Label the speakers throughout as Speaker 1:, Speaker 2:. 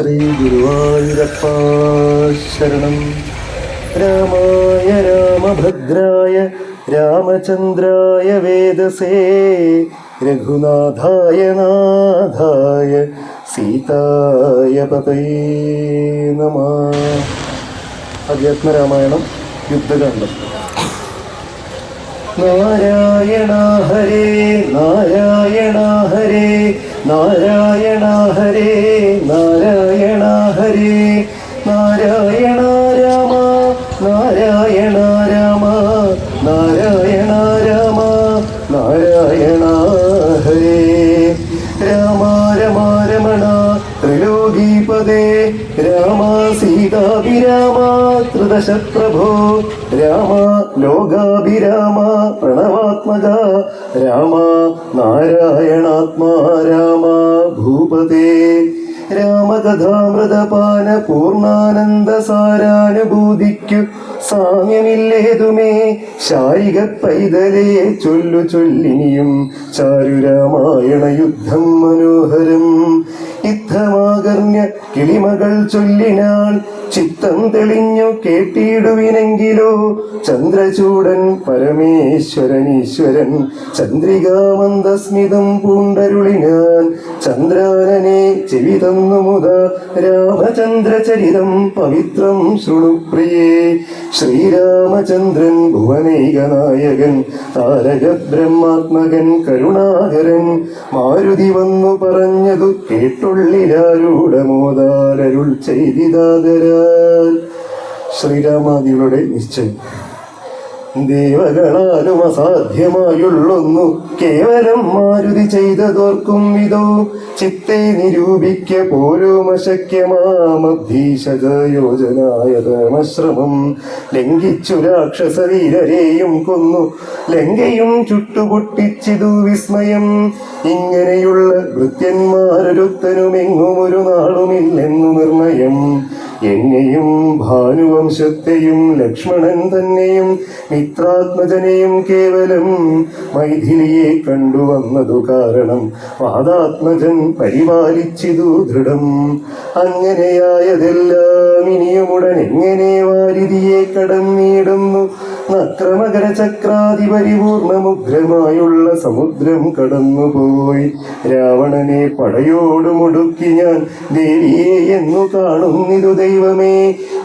Speaker 1: ശ്രീ ഗുരുവായൂരപ്പ ശരണം രാമായ രാമഭദ്രായ രാമചന്ദ്രായ വേദസേ രഘുനാഥായ നാഥായ സീതായ പതൈ നമ. അധ്യാത്മരാമായണം യുദ്ധകാന്ഡം. നാരായണ ഹരേ നാരായണ ഹരേ നാരായണ ഹരേ. ഹരേ നാരായണ രാമ നാരായണ രാമ നാരായണ രാമ നാരായണ രാമ രമ രമണ ത്രിലോകീപദേ രാമ സീതാഭിരാമ ത്രിദശപ്രഭോ രാമ ലോകാഭിരാമ പ്രണവാത്മജ രാമ നാരായണാത്മാ രാമ ഭൂപതേ. രാമകഥാമൃതപാന പൂർണാനന്ദ സാരാനുഭൂതിക്കു സാമ്യമില്ലേതുമേ. ശാരിക പൈതലേ ചൊല്ലു ചൊല്ലിനിയും ചാരുരാമായണ യുദ്ധം മനോഹരം. യുദ്ധമാകർണ്യ കിളിമകൾ ചൊല്ലിനാൾ ചിത്തം തെളിഞ്ഞു കേട്ടിടുവിനെങ്കിലോ. ചന്ദ്രചൂടൻ പരമേശ്വരൻ പരമേശ്വരനീശ്വരൻ ചന്ദ്രികാമന്ദസ്മിതം പൂണ്ടരുളിനാൻ ചന്ദ്രാനനെ ചെവി തന്നു മുത രാമചന്ദ്രചരിതം പവിത്രം ശൃണുപ്രിയേ ശ്രീരാമചന്ദ്രൻ ഭുവനൈകനായകൻ താരക ബ്രഹ്മാത്മകൻ കരുണാകരൻ. മാരുതി വന്നു പറഞ്ഞതു കേട്ടുള്ളിലാരൂഢമോദാരരുൾ ചെയ്തിതാതരാൽ. ശ്രീരാമാദികളുടെ നിശ്ചയം. ദേവകളാലും അസാധ്യമായുള്ളൊന്നു കേവലം മാരുതി ചെയ്തതോർക്കും വിധോ ചിത്തെ നിരൂപിക്ക പോലും അശക്യമാമധീശകയോജനായതമശ്രമം ലംഘിച്ചു രാക്ഷസവീരരെയും കൊന്നു. ലങ്കയും ചുട്ടുപൊട്ടിച്ചിതു വിസ്മയം. ഇങ്ങനെയുള്ള ഭൃത്യന്മാരൊരുത്തനുമെങ്ങും ഭാനുവംശത്തെയും ലക്ഷ്മണൻ തന്നെയും മിത്രാത്മജനെയും കേവലം മൈഥിലിയെ കണ്ടുവന്നതു കാരണം വാദാത്മജൻ പരിപാലിച്ചിതു ദൃഢം. അങ്ങനെയായതെല്ലാം ഇനിയുമുടൻ എങ്ങനെ വാരിതിയെ കടന്നിടുന്നു നക്രമകര ചക്രാതി പരിപൂർണമുഗ്രമായുള്ള സമുദ്രം കടന്നുപോയി. രാവണനെ പടയോട് മുടുക്കി ഞാൻ ദേവിയെ എന്നു കാണുന്നിതു ദൈവമേ.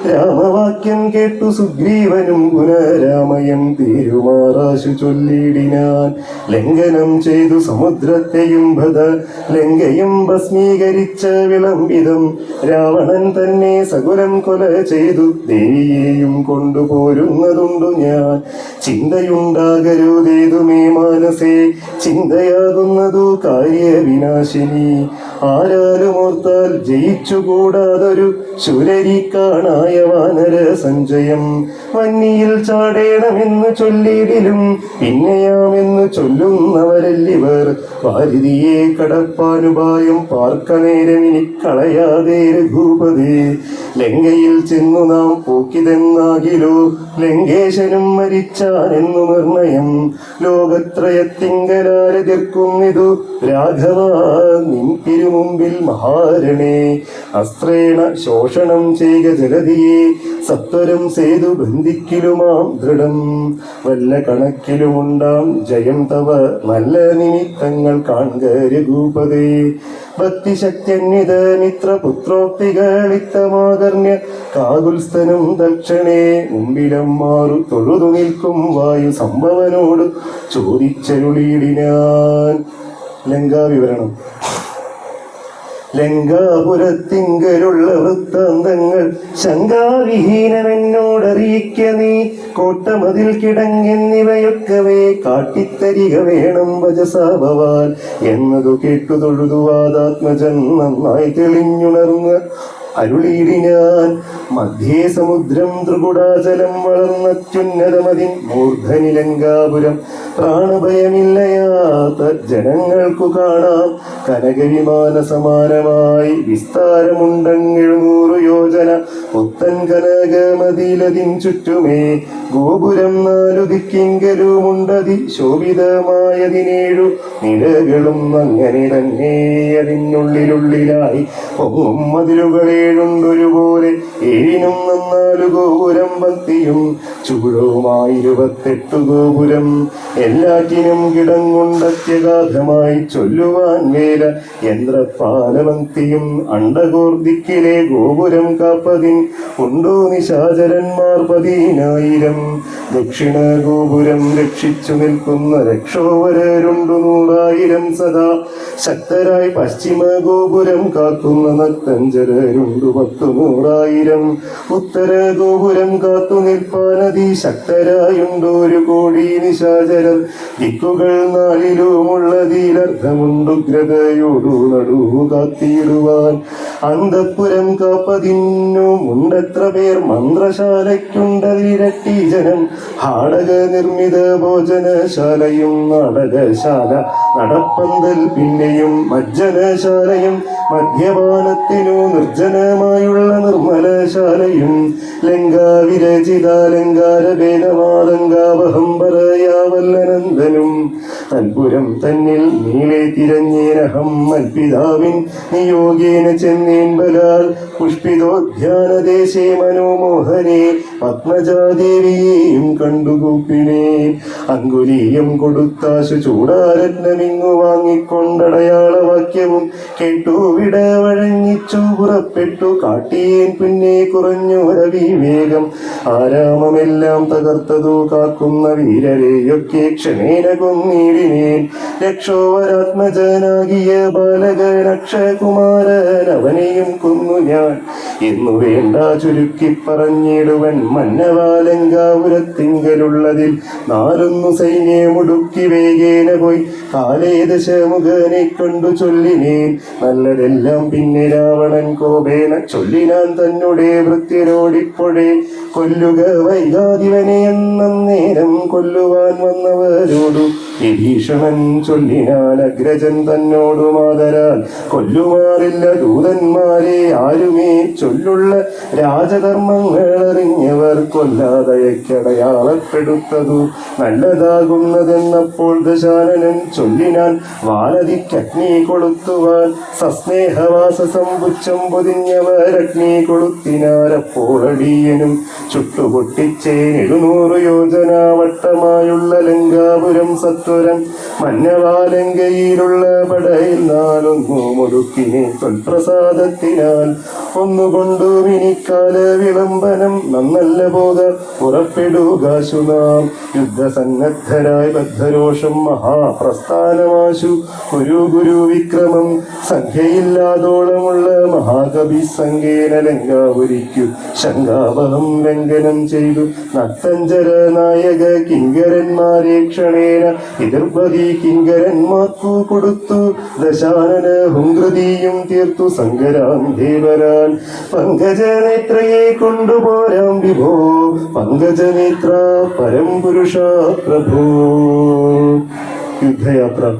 Speaker 1: രാമവാക്യം കേട്ടു സുഗ്രീവനും പുനരാമയൻ തീരുമാറാശു ചൊല്ലിടിനാൻ ലംഘനം ചെയ്തു സമുദ്രത്തെയും ഭദ ലങ്കയും ഭസ്മീകരിച്ച വിളംബിതം രാവണൻ തന്നെ സകുലം കൊല ചെയ്തു. ദേവിയെയും കൊണ്ടുപോരുന്നതുണ്ടു ഞാൻ. ചിന്തയുണ്ടാകരുതേതുമേ മാനസേ ചിന്തയാകുന്നതു കാര്യവിനാശിനി. ആരാലും ഓർത്താൽ ജയിച്ചുകൂടാതൊരു ശുരരി കാണായ വാനര സഞ്ജയം വന്നിയിൽ ചാടേണമെന്ന് ചൊല്ലിയിടിലും പിന്നെയാമെന്ന് ചൊല്ലുന്നവരല്ലിവർ വാരിതിയെ കടപ്പാനുപായം പാർക്ക നേരമിനി കളയാതെ രഘൂപതി. ലങ്കയിൽ ചെന്നു നാം പൂക്കിതെന്നാകിലോ? ലങ്കേശനും മരിച്ചാനെന്നു നിർണയം. ലോകത്രയത്തിങ്കലാരെതിർക്കുന്നിതു രാഘവ. നിൻ തിരുമുമ്പിൽ മഹാരണേ. അസ്ത്രേണ ശോഷണം ചെയ്ക ജഗതിയെ. സത്വരം സേതു ബന്ധിക്കിലുമാം ദൃഢം. വല്ല കണക്കിലുമുണ്ടാം ജയം തവ. നല്ല നിമിത്തങ്ങൾ കാണുക രഘൂപതേ ഭക്തിശക്തിയന്വിത മിത്രപുത്രോക്തികളിത്തമാകർണ്യ കാകുൽസ്ഥനും ദക്ഷണേ മുമ്പിലം മാറു തൊഴുതു നിൽക്കും വായു സംഭവനോട് ചോദിച്ചരുളിയിടിനാൻ ലങ്കാവിവരണം. ലങ്കാപുരത്തിങ്കലുള്ള വൃത്താന്തങ്ങൾ ശങ്കാവിഹീനമെന്നോടറിയിക്ക നീ. കോട്ടമതിൽ കിടങ്ങെന്നിവയൊക്കവേ കാട്ടിത്തരിക വേണം വജസാഭവാൻ എന്നതു കേട്ടു തൊഴുതുവാദാത്മജൻ നന്നായി തെളിഞ്ഞുണർന്ന്. അരുളീടി ഞാൻ മധ്യേ സമുദ്രം ത്രികുടാചലം വളർന്നത്യുന്നതമതിൻ മൂർധനിലങ്കാപുരം പ്രാണഭയമില്ലയാത്ത ജനങ്ങൾക്കു കാണാം. കനകവിമാന സമാനമായി വിസ്താരമുണ്ടെഴുന്നൂറ് യോജന. പുത്തൻ കനകമതിലതിൻ ചുറ്റുമേ ഗോപുരം നാലു ദിക്കിങ്കലുമുണ്ടതി ശോഭിതമായതിനേഴു നിലകളും അങ്ങനെ തന്നെ അതിനുള്ളിലുള്ളിലായി പൊങ്ങും മതിലുകളേഴുണ്ടൊരുപോലെ ഏഴിനും നന്നാലു ഗോപുരം ഭക്തിയും ചൂടവുമായി ഇരുപത്തെട്ടു ഗോപുരം. എല്ലാറ്റിനും കിടങ്ങുണ്ടത്യഗാധമായി ചൊല്ലുവാൻ വേല യന്ത്രപാലഭക്തിയും അണ്ടകോർദിക്കിലെ ഗോപുരം കാപ്പതിൻ ഉണ്ടോ നിശാചരന്മാർ പതിനായിരം. ദക്ഷിണ ഗോപുരം രക്ഷിച്ചു നിൽക്കുന്ന രക്ഷോവരരുണ്ടു നൂറായിരം സദാ. ശക്തരായി പശ്ചിമ ഗോപുരം കാക്കുന്ന നക്തഞ്ചരരുണ്ടു പത്തു നൂറായിരം ഉത്തര ഗോപുരം കാത്തു നിൽപ്പാനതി ശക്തരായുണ്ടോ ഒരു കോടി നിശാചരർ. ദിക്കുകൾ നാലിലുമുള്ളതിലർത്ഥമുണ്ടുഗ്രതയോടു നടുവു കാത്തിയിടുവാൻ. അന്തപ്പുരം കാപ്പതിന്നു ഉണ്ടെത്ര പേർ മന്ത്രശാലയ്ക്കുണ്ടതിരട്ടി ജനം. ഹാടക നിർമ്മിത ഭോജനശാലയും നാടകശാല നടപ്പന്തൽ പിന്നെയും മജ്ജനശാലയും മദ്യപാനത്തിനു നിർജനമായുള്ള നിർമ്മലശാലയും ലങ്കാവിരചിതാലങ്കാരഭേദമാതങ്കാവഹംബരയാവല്ലനന്ദനും തൽപുരം തന്നിൽ നീളെ തിരഞ്ഞേനഹം മൽപിതാവിൻ നിയോഗേന ചെന്നേൻ ബലാൽ പുഷ്പിതോദ്യാനദേശേ മനോമോഹനെ പത്മജാദേവിയെയും കണ്ടുകൂപ്പിനെ അങ്കുലീയം കൊടുത്താശു ചൂടാരത്നമിങ്ങു വാങ്ങിക്കൊണ്ടടയാള വാക്യവും കേട്ടു വിട വഴങ്ങിച്ചു പുറപ്പെട്ടു കാട്ടിയേൻ പിന്നെ കുറഞ്ഞു രവിവേഗം ആരാമമെല്ലാം തകർത്തതു കാക്കുന്ന വീരരെയൊക്കെ ക്ഷണേന കൊന്നിടിനേൻ. രക്ഷോവരാത്മജനാകിയ ബാലകനക്ഷകുമാരൻ അവനെയും കൊന്നു ഞാൻ. എന്നു വേണ്ട ചുരുക്കി പറഞ്ഞിടുവൻ മന്നവാലങ്കാപുരത്തിങ്കലുള്ളതിൽ. നാലൊന്നു സൈന്യമുടുക്കി വേഗേന പോയി. കാലേദശ മുഖനെ കണ്ടു ചൊല്ലിനേൻ. നല്ലതെല്ലാം പിന്നെ രാവണൻ കോപേന ചൊല്ലിനാൻ തന്നെ വൃത്യരോടിപ്പോഴേ. കൊല്ലുക വൈകാതിവനെ എന്നേരം കൊല്ലുവാൻ വന്നവരോടു വിഭീഷണൻ ചൊല്ലിനാൽ അഗ്രജൻ തന്നോടു മാതരാൽ. കൊല്ലുമാറില്ല ദൂതന്മാരെ ആരുമേ? ചൊല്ലുള്ള രാജധർമ്മങ്ങൾ അറിഞ്ഞവർ കൊല്ലാതയക്കടയാളപ്പെടുത്തതു നല്ലതാകുന്നതെന്നപ്പോൾ ദശാനനൻ ചൊല്ലിനാൻ വാനതിക്കഗ്നി കൊളുത്തുവാൻ. സസ്നേഹവാസ സമ്പുച്ഛം പൊതിഞ്ഞവരഗ്നി കൊളുത്തിനാരപ്പോൾ അടിയനും ചുട്ടുപൊട്ടിച്ചേൻ. എഴുന്നൂറ് യോജന വട്ടമായുള്ള ലങ്കാപുരം സത്വരം മഞ്ഞവാലങ്കയിലുള്ള പടയിൽ നാലൊന്നു മുടുക്കി തൊൽപ്രസാദത്തിനാൽ ഒന്നുകൊണ്ടു മിനിക്കാല വിളംബനം നന്നല്ല പോക പുറപ്പെടുകാശു നാം യുദ്ധസന്നദ്ധരായ ബദ്ധരോഷം മഹാപ്രസ്ഥാനമാശു. ഒരു ഗുരു വിക്രമം സംഖ്യയില്ലാതോളമുള്ള മഹാകവി സംഖ്യേന ലങ്കാപുരിക്കു. ശങ്കാപഹം ലംഘനം ചെയ്തു. നക്തഞ്ചര നായക കിങ്കരന്മാരെ ക്ഷണേന എതിർപതി കിങ്കരന്മാർക്കു കൊടുത്തു. ദശാനന ഹുങ്കൃതിയും തീർത്തു. സങ്കരാം ദേവരാൻ പങ്കജനേത്രയെ കൊണ്ടുപോരാം വിഭോ. പങ്കജനേത്ര പരം പുരുഷ പ്രഭോ. യുദ്ധയാത്ര.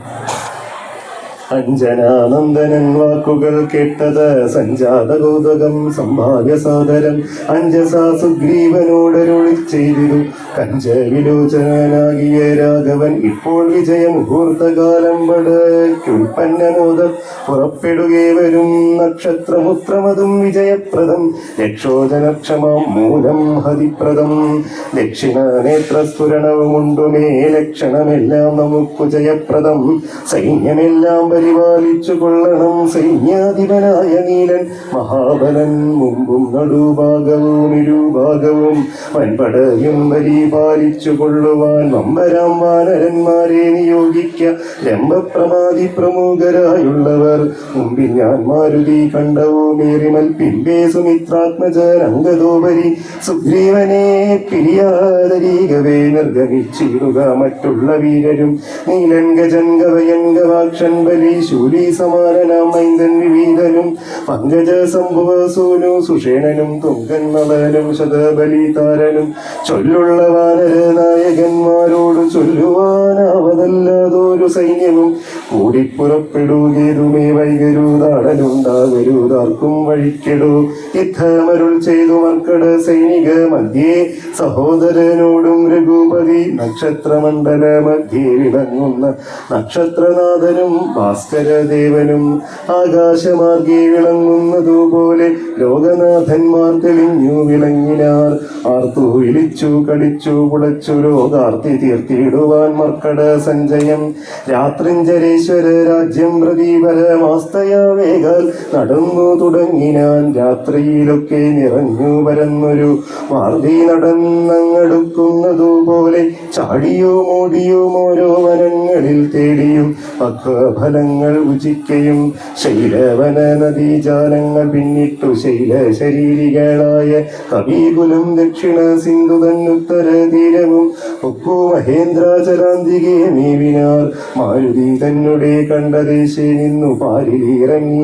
Speaker 1: അഞ്ജനാനന്ദനൻ വാക്കുകൾ കേട്ടത് സഞ്ജാത കൗതുകം സംഭാവ്യ അഞ്ജസാ സുഗ്രീവനോടരുളി ചെയ്തിരു. കഞ്ചവിലോചനാകിയ രാഘവൻ ഇപ്പോൾ വിജയമുഹൂർത്തകാലം പുറപ്പെടുകേ വരും നക്ഷത്രമുത്രമതും വിജയപ്രദം. ലക്ഷോജനക്ഷമാം മൂലം ഹതിപ്രദം ദക്ഷിണ നേത്രസ്ഫുരണവുമുണ്ടുമേ ലക്ഷണമെല്ലാം നമുക്കു ജയപ്രദം. സൈന്യമെല്ലാം പരിപാലിച്ചു കൊള്ളണം സൈന്യാധിപനായ നീലൻ. മഹാബലൻ മുമ്പും നടുഭാഗവും ഇരുഭാഗവും വൻപടയും പരിപാലിച്ചു കൊള്ളുവാൻ വാനരന്മാരെ നിയോഗിക്ക. രംഭപ്രമാതി പ്രമുഖരായുള്ളവർ മുമ്പിൽ ഞാൻ മാരുതി കണ്ടവുമേറിമൽ പിമ്പേ സുമിത്രാത്മജ അംഗതോപരി സുഗ്രീവനെ പിരിയാതരീകവേ നിർഗമിച്ചിടുക മറ്റുള്ള വീരരും. നീലൻ ഗജൻ ഗവയൻ ഗവാക്ഷൻ ബലി ശൂലി സമാനനാം മൈന്ദൻ വിവീതനും പങ്കജ സംഭവ സൂനു സുഷേണനും തുങ്കൻ നളനും ശതബലിതാരനും ചൊല്ലുള്ള വാനര നായകന്മാരോട് ചൊല്ലുവാനാവതല്ലാതൊരു സൈന്യവും കൂടിപ്പുറപ്പെടുകേതുമേ വൈകരുതാടലുണ്ടാകരുതാർക്കും വഴിക്കെടു. യുദ്ധമരുൾ ചെയ്തു മർക്കട സൈനിക മധ്യേ സഹോദരനോടും രഘുപതി നക്ഷത്രമണ്ഡല മധ്യേ വിളങ്ങുന്ന നക്ഷത്രനാഥനും ഭാസ്കരദേവനും ആകാശമാർഗി വിളങ്ങുന്നതുപോലെ ലോകനാഥന്മാർ തെളിഞ്ഞു വിളങ്ങിനാർ. ആർത്തു വിളിച്ചു കളിച്ചു പുളച്ചു ലോകാർത്തി തീർത്തിയിടുവാൻ മർക്കട സഞ്ജയം രാത്രിഞ്ചരേശ്വര രാജ്യം പ്രദീപരമാസ്തയ വേഗാൽ നടന്നു തുടങ്ങിനാൻ രാത്രിയിലൊക്കെ നിറഞ്ഞു പരന്നൊരു മാർഗി നടന്നങ്ങടുക്കുന്നതുപോലെ ചാടിയോ മോടിയും ഓരോ വനങ്ങളിൽ തേടിയും അക്വഫലങ്ങൾ ഉചിക്കയും ശൈലവന നദീജാലങ്ങൾ പിന്നിട്ടു ശൈല ശരീരികളായ കവികുലം ദക്ഷിണ സിന്ധു തന്നുത്തര തീരവും ഒക്കു മഹേന്ദ്രാചലാന്തികെ നീവിനാർ മാരുതി തന്നെ കണ്ടദേശേ നിന്നു പാരിലിറങ്ങി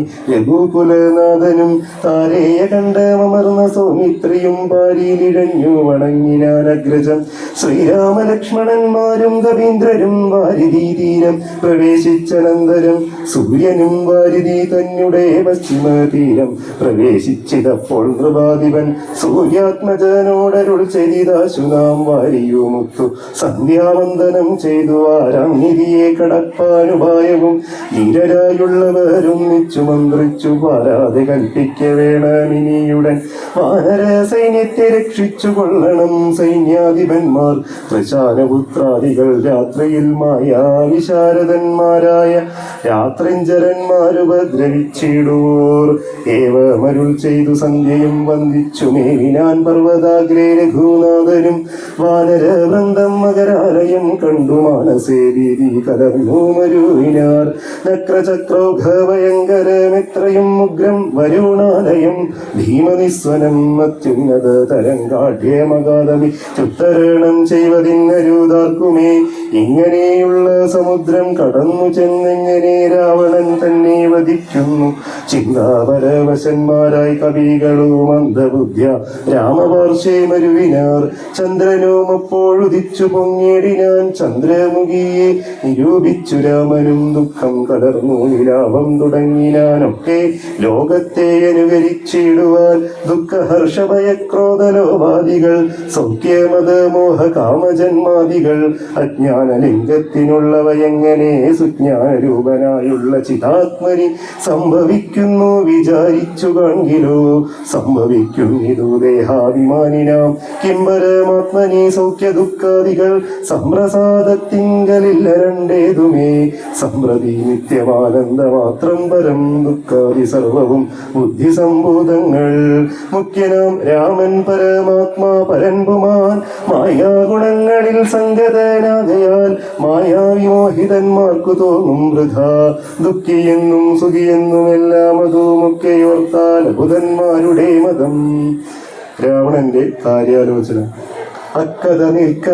Speaker 1: താരയെ താരേയ കണ്ടമർന്ന സൗമിത്രിയും പാരിലിഴഞ്ഞു വണങ്ങിനാൻ അഗ്രജം. ശ്രീരാമലക്ഷ്മണന്മാരും കവീന്ദ്രരും വാരിതീരം പ്രവേശിച്ചനന്തരം സൂര്യനും വാരിധി തന്നെ പശ്ചിമ തീരം പ്രവേശിച്ചിതപ്പോൾ നൃപാധിപൻ സൂര്യാത്മജനോടരുൾ ചരിതാശുനാം നാം വാരിയുമുത്തു. സന്ധ്യാവന്ദനം ചെയ്തു ആരാം നിധിയെ കടപ്പാനുപായവും ധീരരായുള്ളവരും നിച്ചു മന്ത്രിച്ചു പാരാതെ കൽപ്പിക്ക വേണമിനിയുടൻ വാനര സൈന്യത്തെ രക്ഷിച്ചു കൊള്ളണം സൈന്യാധിപന്മാർ. പ്രശാനപുത്രാദികൾ രാത്രിയിൽ മായാ വിശാരദന്മാരായ രാത്രിഞ്ചരന്മാരുപദ്രവിച്ചിടുവോർ ഏവമരുൾ ചെയ്തു സന്ധ്യയും വന്ദിച്ചു മേവിനാൻ പർവതാഗ്രേ രഘുനാഥനും. വാനര വൃന്ദം മകരാലയം കണ്ടു മാനസേ ഭീതി കലർന്നു മരുവിനാർ നക്രചക്രോഭയങ്കര മിത്രയും ഉഗ്രം വരുണാലയം. ഭീമനിസ്വനം അത്യുന്നത തരംഗാഢ്യമകാദമി ചുത്തരണം ചെയ്വതിന്നരുതാർക്കുമേ. ഇങ്ങനെയുള്ള സമുദ്രം കടന്നു ചെന്നെങ്ങനെ രാവണൻ തന്നെ വധിക്കുന്നു. ചിന്താപരവശന്മാരായി കവികളോ മന്ദബുദ്ധ്യ രാമപാർശ്വേ മരുവിനാർ ചന്ദ്രനും അപ്പോഴുദിച്ചു പൊങ്ങിയടിനാൻ ചന്ദ്രമുഖിയെ നിരൂപിച്ചു രാമനും ദുഃഖം കലർന്നു വിലാപം തുടങ്ങിനാനൊക്കെ ലോകത്തെ അനുകരിച്ചിടുവാൻ ദുഃഖഹർഷഭയക്രോധലോപാദികൾ സൗഖ്യമത മോഹ കാമജന്മാദികൾ അജ്ഞാനലിംഗത്തിനുള്ളവയെങ്ങനെ സുജ്ഞാനരൂപനായുള്ള ചിതാത്മനി സംഭവിക്കുന്നു വിചാരിച്ചു കാണിലോ സംഭവിക്കും ഇതു ദേഹാഭിമാനിനാം. കിംബരമാത്മനി സൗഖ്യ ദുഃഖാദികൾ സംപ്രസാദത്തിങ്കലില്ല രണ്ടേതുമേ. സമ്പ്രതി നിത്യമാനന്ദ മാത്രം പരം ദുഃഖാദി സർവവും ബുദ്ധി സംബോധങ്ങൾ മുഖ്യനാം രാമൻ പരമാത്മാ പരൻപുമാൻ. മായാഗുണങ്ങളിൽ സംഗതനാകയാൽ മായാവിമോഹിതന്മാർക്കു തോന്നും വൃഥ. ദുഃഖിയെന്നും സുഖിയെന്നും എല്ലാം ബുധന്മാരുടെ മതം. രാവണന്റെ കാര്യാലോചന. അക്കഥ നിൽക്ക.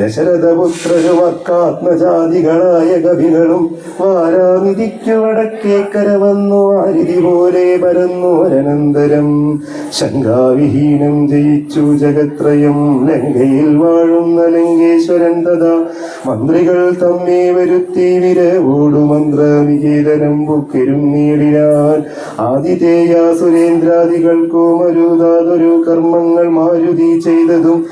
Speaker 1: ദശരഥപുത്രരു വക്കാത്മജാതികളായ കവികളും വാരാനിധിക്കു വടക്കേക്കര വന്നു ആരിതി പോലെ പരന്നു അനന്തരം ശങ്കാവിഹീനം ജയിച്ചു ജഗത്രയം. ലങ്കയിൽ വാഴുന്ന ലങ്കേശ്വരൻ തഥാ. മന്ത്രികൾ തമ്മേ വരുത്തി വിരവോടു മന്ത്രവിജേതനം ബുക്കിരും നേടിനാൻ. ആദിതേയ സുരേന്ദ്രാദികൾക്കു മരുതാതൊരു കർമ്മങ്ങൾ മാരുതി ചെയ്തതും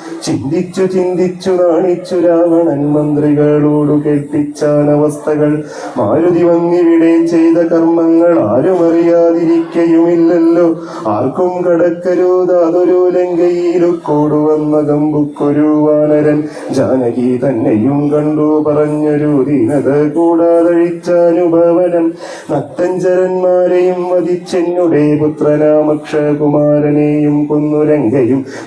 Speaker 1: ചിന്തിച്ചു ചിന്തിച്ചു നാണിച്ചു രാവണൻ മന്ത്രികളോടു കേൾപ്പിച്ചാൻ അവസ്ഥകൾ. മാരുതി വന്നിവിടെ ചെയ്ത കർമ്മങ്ങൾ ആരും അറിയാതിരിക്കയുമില്ലല്ലോ. ആർക്കും കടക്കരുതാതൊരു ലങ്കയിലു വന്ന കമ്പുക്കൊരു വാനരൻ. ജാനകി തന്നെയും കണ്ടു പറഞ്ഞൊരു ദീനത കൂടാതഴിച്ചാനുഭവനം. നത്തഞ്ചരന്മാരെയും വധിച്ചെന്നുടെ പുത്രനാമക്ഷകുമാരനെയും കൊന്നു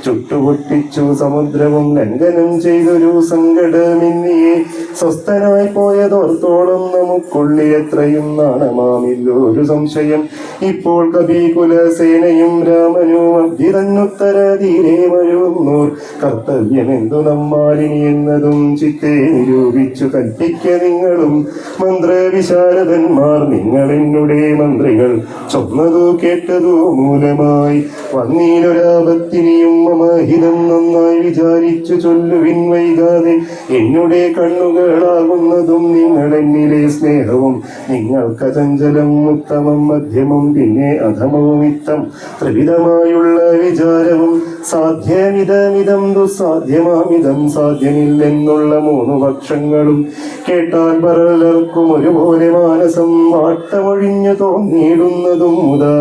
Speaker 1: ചുട്ടുപൊട്ടിച്ചു സമുദ്ര വിചാരവും ലംഘനം ചെയ്തൊരു സങ്കടമിന്നിയെ സ്വസ്ഥനായി പോയതോർത്തോളം നമുക്കുള്ളിൽ എത്രയും നാണമാമില്ലോ ഒരു സംശയം. ഇപ്പോൾ കവി കുലസേനയും രാമനും അഭ്യതന്നുത്തര തീരെ വരുന്നോർ. കർത്തവ്യമെന്തു നമ്മാലിനി എന്നതും ചിത്തെ നിരൂപിച്ചു കൽപ്പിക്ക നിങ്ങളും. മന്ത്രവിശാരദന്മാർ നിങ്ങൾ എന്നുടെ മന്ത്രികൾ. ചൊന്നതു കേട്ടതു മൂലമായി വന്നീനൊരാപത്തിനിയും മമഹിതം നന്നായി വിചാരിച്ചു ചൊല്ലുവിൻ വൈകാതെ. എന്നുടെ കണ്ണുകളാകുന്നതും നിങ്ങൾ എന്നിലെ സ്നേഹവും. നിങ്ങൾക്ക് ചഞ്ചലം ഉത്തമം മധ്യമം പിന്നെ അധമവും ഇത്തം. ത്രിവിധമായുള്ള വിചാരവും സാധ്യമിതമിതം ദുസ്സാധ്യമാമിതം സാധ്യമില്ലെന്നുള്ള മൂന്ന് പക്ഷങ്ങളും കേട്ടാൽ പലർക്കും ഒരുപോലെ മാനസം വാട്ടമൊഴിഞ്ഞു തോന്നിയിടുന്നതും മുതാ.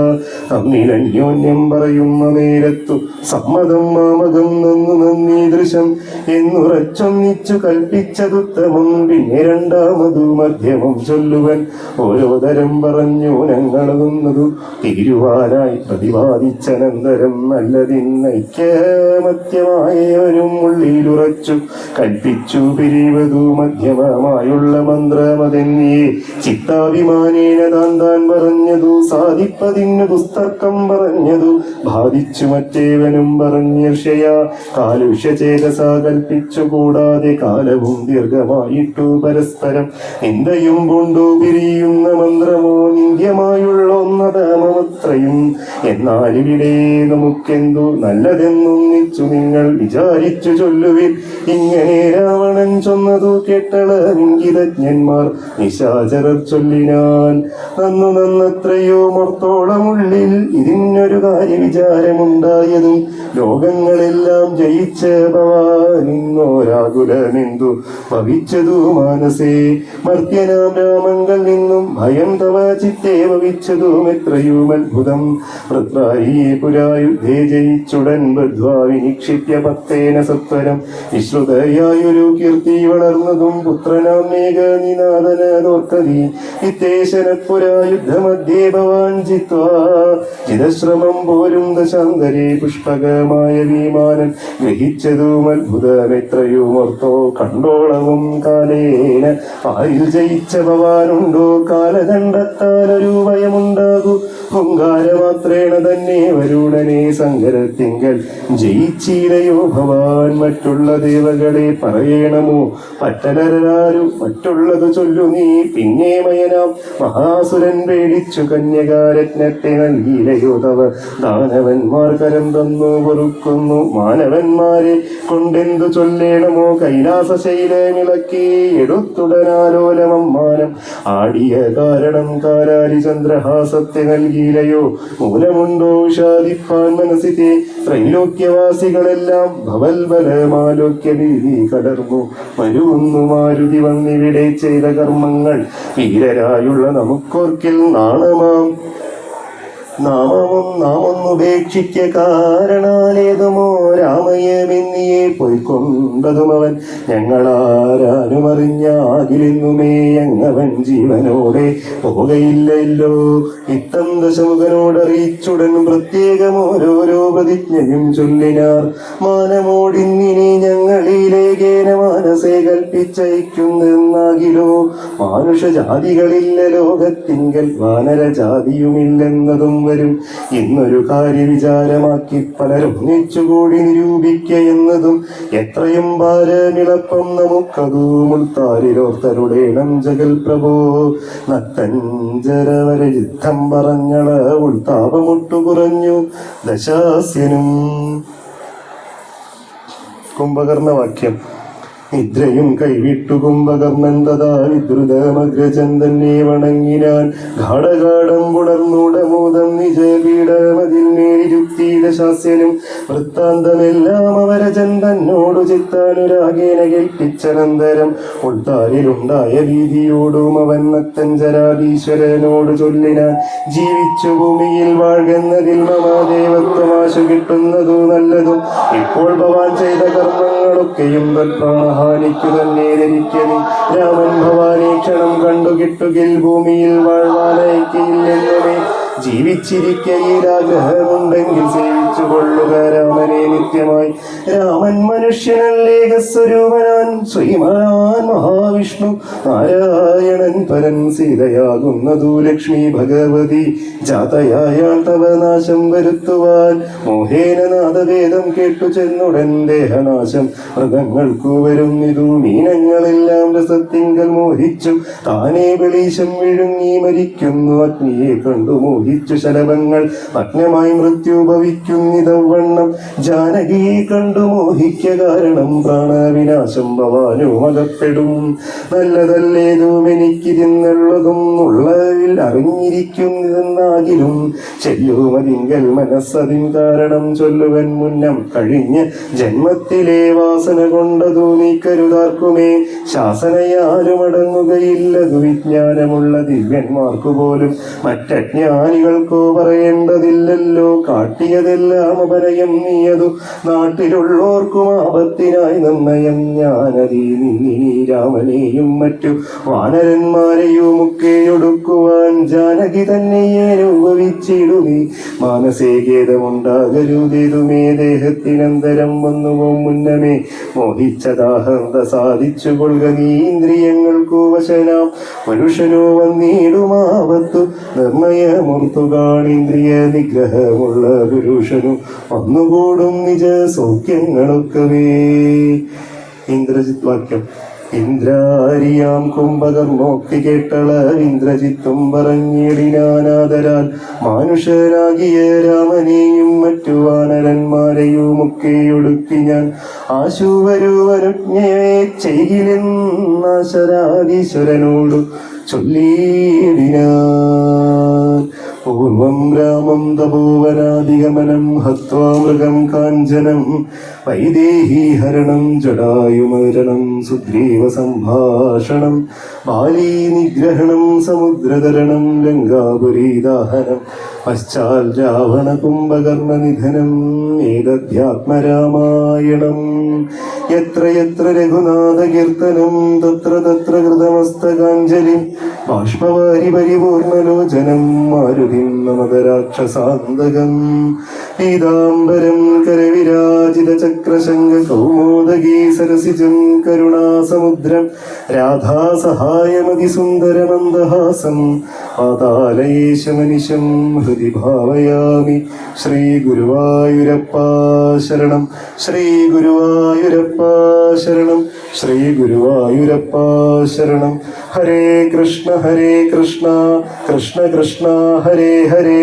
Speaker 1: തമ്മിലന്യോന്യം പറയുന്ന നേരത്തു സമ്മതം മാമകം നന്നു നന്ദി ദൃശം എന്നുറച്ചൊന്നിച്ചു കൽപ്പിച്ചതുത്തമം പിന്നെ രണ്ടാമതു മധ്യമം ചൊല്ലുവൻ ഓരോ തരം പറഞ്ഞു ഞങ്ങളതുന്നതു തീരുവാനായി പ്രതിപാദിച്ചനന്തരം നല്ലതിന്നൈക്യമത്യമായവരും ഉള്ളിലുറച്ചു കൽപ്പിച്ചു പിരിവതു മധ്യമമായുള്ള മന്ത്രമതെന്നിയെ ചിത്താഭിമാനേന താൻ താൻ പറഞ്ഞതു സാധിപ്പതിന്നു പുസ്തകം പറഞ്ഞതു ബാധിച്ചു മറ്റേവനും പറഞ്ഞർഷയ കാലുഷ ചേതസ കൽപ്പിച്ചു കൂടാതെ കാലവും ദീർഘമായിട്ടു പരസ്പരം നിന്ദയും കൊണ്ടു പിരിയുന്ന മന്ത്രമോ നിന്ദ്യമായുള്ള ഒന്നതമത്രയും എന്നാൽ ഇവിടെ നമുക്കെന്തു നല്ലതെന്നും നിച്ചു നിങ്ങൾ വിചാരിച്ചു ചൊല്ലുവിൻ. ഇങ്ങനെ രാവണൻ ചൊന്നതു കേട്ടളവിംഗിതജ്ഞന്മാർ നിശാചരർ ചൊല്ലിനാൻ. അന്നു നന്നത്രയോ മർത്തോളമുള്ളിൽ ഇതിനൊരു കാര്യ വിചാരമുണ്ടായതും ലോകങ്ങളെല്ലാം ജയിച്ച ഭവാനിന്നോരാകുലമെന്തു ഭവിച്ചതു മാനസേ. മർത്യനാം രാമങ്ങൾ നിന്നും ഭയം തവ ചിത്തേ ഭവിച്ചതും എത്രയും അത്ഭുതം. വൃത്രായിയെ പുരായുദ്ധേ ജയിച്ചുടൻ ബദ്ധ്വാ വിനിക്ഷിപ്യ ഭക്തേന സത്വരം. വിശ്രുതയായൊരു കീർത്തി വളർന്നതും പുത്രനാം മേഘനിനാഥനോർക്കതി ഇത്തേശന പുരായുദ്ധമധ്യേ ഭവാൻ ജിത്വാ. ചിതശ്രമം പോരും ദശാന്തരെ പുഷ്പകമായ വിമാനം. ഗ്രഹിച്ചതും അത്ഭുതമെത്രയുമോർത്തോ കണ്ടോളവും കാലേന. ആയിൽ ജയിച്ച ഭവാനുണ്ടോ കാലദണ്ഡത്താലൊരു ഭയമുണ്ടാകൂ. ഹുങ്കാരമാത്രേണ തന്നെ വരുടനെ സങ്കരത്തിങ്കൽ. ജയിച്ചീലയോ ഭവാൻ മറ്റുള്ള ദേവകളെ പറയണമോ? പറ്റലരാരു മറ്റുള്ളത് ചൊല്ലു നീ പിന്നെ മയനാം. മഹാസുരൻ പേടിച്ചു കന്യകാരത്നത്തെ നൽകിയിലയോ തവ. ദാനവന്മാർ കരം തന്നു പൊറുക്കുന്നു മാനവന്മാരെ കൊണ്ടെന്തു ചൊല്ലേണമോ? കൈലാസശൈലമിളക്കി എടുത്തുടനാലോലമമ്മാനം ആടിയ കാരണം കാരാരി ചന്ദ്രഹാസത്തെ നൽകിയിലയോ മൂലമുണ്ടോ ഷാദിപ്പാൻ മനസ്സിത്തെ ത്രൈലോക്യവാസികളെല്ലാം ഭവൽബലമാലോക്യ നീതി കടർന്നു. വരുന്നു മാരുതി വന്നിവിടെ ചെയ്ത കർമ്മങ്ങൾ വീരരായുള്ള നമുക്കോർക്കിൽ നാണമാം. നാമവും നാമൊന്നുപേക്ഷിക്ക കാരണാലേതുമോ രാമയമെന്നിയെ പൊയ്ക്കൊണ്ടതും അവൻ ഞങ്ങളാരാനുമറിഞ്ഞാകിലെന്നുമേ അങ്ങവൻ ജീവനോടെ പോകയില്ലല്ലോ. ഇത്തം ദശമുഖനോടറിയിച്ചുടൻ പ്രത്യേകം ഓരോരോ പ്രതിജ്ഞയും ചൊല്ലിനാർ. മാനമോടിന്നിനെ ഞങ്ങളിലേകേന മാനസേ കൽപ്പിച്ചയക്കുന്നെന്നാകിലോ. മാനുഷജാതികളില്ല ലോകത്തിങ്കൽ വാനരജാതിയുമില്ലെന്നതും വരും. ഇന്നൊരു കാര്യ വിചാരമാക്കി പലരും ഒന്നിച്ചുകൂടി നിരൂപിക്ക എന്നതും എത്രയും ഭാരമിളപ്പം നമുക്കതു മുൾത്താരിലോർത്തരുടേണം ജഗൽ പ്രഭോ. നത്തഞ്ചരവര യുദ്ധം പറഞ്ഞള ഉൾതാപമുട്ടു കുറഞ്ഞു. ദശാസ്യനും. കുംഭകർണ വാക്യം നിദ്രയും കൈവിട്ടു കുംഭകർണൻ തഥാ വിദ്രുതമഗ്രജൻ തന്നെ വണങ്ങിനാൻ ഗാഠഗാഠം പുണർന്നുടമോദം നിജപീഠമതിൽ ശാസ്യനും വൃത്താന്തമെല്ലാം അവരജൻ തന്നോടു ചിത്താനുരാഗേന കേൾപ്പിച്ചനന്തരം ഉൾത്താരിലുണ്ടായ ഭീതിയോടും അവൻ നത്തഞ്ചരാധീശ്വരനോട് ചൊല്ലിനാൻ ജീവിച്ചു ഭൂമിയിൽ വാഴുന്നതിൽ മമാദേവത്വമാശു കിട്ടുന്നതു നല്ലതും ഇപ്പോൾ ഭവാൻ ചെയ്ത കർമ്മങ്ങളൊക്കെയും തത്പ്രാണഹാനിക്കു തന്നെ ധരിക്കണി രാമൻ ഭവാനെ ക്ഷണം കണ്ടു കിട്ടുകിൽ ഭൂമിയിൽ വാഴ്വാനയക്കയില്ലെന്നുമേ ജീവിച്ചിരിക്കയിൽ ആഗ്രഹമുണ്ടെങ്കിൽ സേവിച്ചു കൊള്ളുക രാമനെ നിത്യമായി. രാമൻ മനുഷ്യനല്ലേ സ്വരൂപനാൻ ശ്രീമാൻ മഹാവിഷ്ണു. നാരായണൻ പരൻ സീതയാകുന്നതു ലക്ഷ്മി ഭഗവതി. ജാതയായാൾ തവ നാശം വരുത്തുവാൻ. മോഹേന നാദവേദം കേട്ടു ചെന്നുടൻ ദേഹനാശം. മൃഗങ്ങൾക്കു വരുന്നിതു മീനങ്ങളെല്ലാം രസത്തിങ്കൽ മോഹിച്ചു. താനേ വെളീശം വിഴുങ്ങി മരിക്കുന്നു. അഗ്നിയെ കണ്ടു മോഹിച്ചു ശലഭങ്ങൾ. അഗ്നമായി മൃത്യു ഭവിക്കുന്നിതവണ്ണം ജാനകി കണ്ടു മോഹിക്ക കാരണം പ്രാണവിനാശം ഭവാനും അകപ്പെടും. നല്ലതല്ലേതും എനിക്കിരുന്നുള്ളതും ഉള്ളതിൽ അറിഞ്ഞിരിക്കുന്നതെന്നാകിലും ചെല്ലുമതിങ്കൽ മനസ്സതിൻ കാരണം ചൊല്ലുവൻ മുന്നം കഴിഞ്ഞ് ജന്മത്തിലെ വാസന കൊണ്ടതു നീക്കരുതാർക്കുമേ ശാസനയാലും അടങ്ങുകയില്ലതു വിജ്ഞാനമുള്ള ദിവ്യന്മാർക്കു പോലും മറ്റജ്ഞാനികൾക്കോ പറയേണ്ടതില്ലല്ലോ. കാട്ടിയതെല്ലാം അപനയം നീയതു നാട്ടിലുള്ളോർക്കും ആപത്തിനായി നന്നയം ഞാനതീ നീ രാമനെയും മറ്റു വാനരന്മാരെയും ജാനകി തന്നെ രൂപവിച്ചിടുമേ. മാനസേ ഖേദമുണ്ടാകരുതേതുമേ. ദേഹത്തിനന്തരം വന്നുവോ മുന്നമേ. മോഹിച്ചതാഹന്ത സാധിച്ചു കൊള്ളുക നീ ഇന്ദ്രിയങ്ങൾക്കു വശനാം. മനുഷ്യനോ വന്നിടുമാവത്തു നിർണയമുർത്തുകാണിന്ദ്രിയ നിഗ്രഹമുള്ള നിഗ്രഹമുള്ള പുരുഷനു വന്നുകൂടും നിജ സൗഖ്യങ്ങളൊക്കവേ ഇന്ദ്രജിത് വാക്യം. ഇന്ദ്രാരിയാം കുംഭകർണോക്തി കേട്ടള ഇന്ദ്രജിത്തും പറഞ്ഞിടിനാനാദരാൽ മാനുഷരാകിയ രാമനെയും മറ്റു വാനരന്മാരെയുമൊക്കെ ഒടുക്കി ഞാൻ ആശുവരുവനുജ്ഞയെ ചെയ്യിലെന്നാശരാധീശ്വരനോടു ചൊല്ലിയിടിനാൻ പൂർവം രാമം തപോവരാധിഗമനം ഹത്വാ കാഞ്ചനം വൈദേഹി ഹരണം ജടായുമരണം സുഗ്രീവ സംഭാഷണം ബാലീ നിഗ്രഹണം സമുദ്രതരണം ലങ്കാപുരീദാഹനം പശ്ചാൽ രാവണ കുംഭകർണ നിധനം ഏതധ്യാത്മരാമായണം. യത്ര യത്ര രഘുനാഥ കീർത്തനം തത്ര തത്ര കൃതമസ്തകാഞ്ജലി ബാഷ്പവാരി പരിപൂർണലോചനം മാരുതിം നമതരാക്ഷസാന്തകം പീതാംബരം കരവിരാജിത ചക്രശങ്ക കൗമോദകീ സരസിജം കരുണാസമുദ്രം രാധാസഹായമതി സുന്ദരമന്ദഹാസം പാതാലയേശമനിശം ഹൃദി ഭാവയാമി. ശ്രീ ഗുരുവായൂരപ്പ ശരണം ശ്രീ ഗുരുവായൂരപ്പ ശരണം ശ്രീ ഗുരുവായൂരപ്പ ശരണം. ഹരേ കൃഷ്ണ ഹരേ കൃഷ്ണ കൃഷ്ണ കൃഷ്ണ ഹരേ ഹരേ.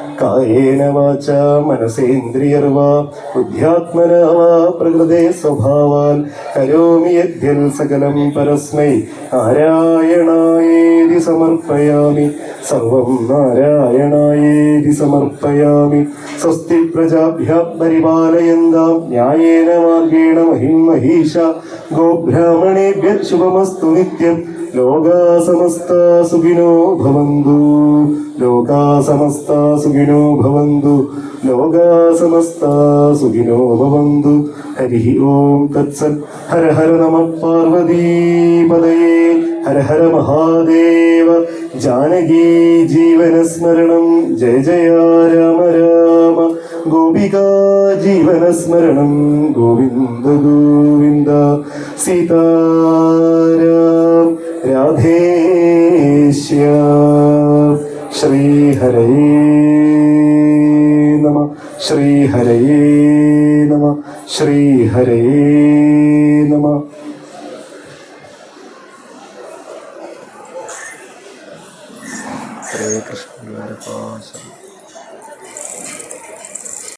Speaker 1: കായേന വാച മനസേന്ദ്രിയർവാ ബുദ്ധ്യാത്മന വാ പ്രകൃതേ സ്വഭാവാൻ കരോമി യദ്യൽ സകലം പരസ്മൈ നാരായണായേതി സമർപ്പയാമി സർവം നാരായണായേതി സമർപ്പയാമി. സ്വസ്തി പ്രജാഭ്യ പരിപാലയന്താം ന്യായേന മാർഗേണ മഹിം മഹീഷ ഗോബ്രാഹ്മണേഭ്യ ശുഭമസ്തു നിത്യം. ലോകാ സമസ്ത സുഖിനോ ഭവന്തു. ലോകാ സമസ്ത സുഖിനോ ഭവന്തു. ലോകാ സമസ്ത സുഖിനോ ഭവന്തു. ഹരി ഓം തത്സത്. ഹര ഹര നമ പാർവതീപതയേ ഹര ഹര മഹാദേവ. ജാനകീ ജീവനസ്മരണം ജയ ജയ രാമ രാമ. ഗോപികാ ജീവനസ്മരണം ഗോവിന്ദ ഗോവിന്ദ. സീതാരാം രാധേശ്യാം ശ്രീഹരേ നമ. ശ്രീഹരേ നമ. ശ്രീഹരയേ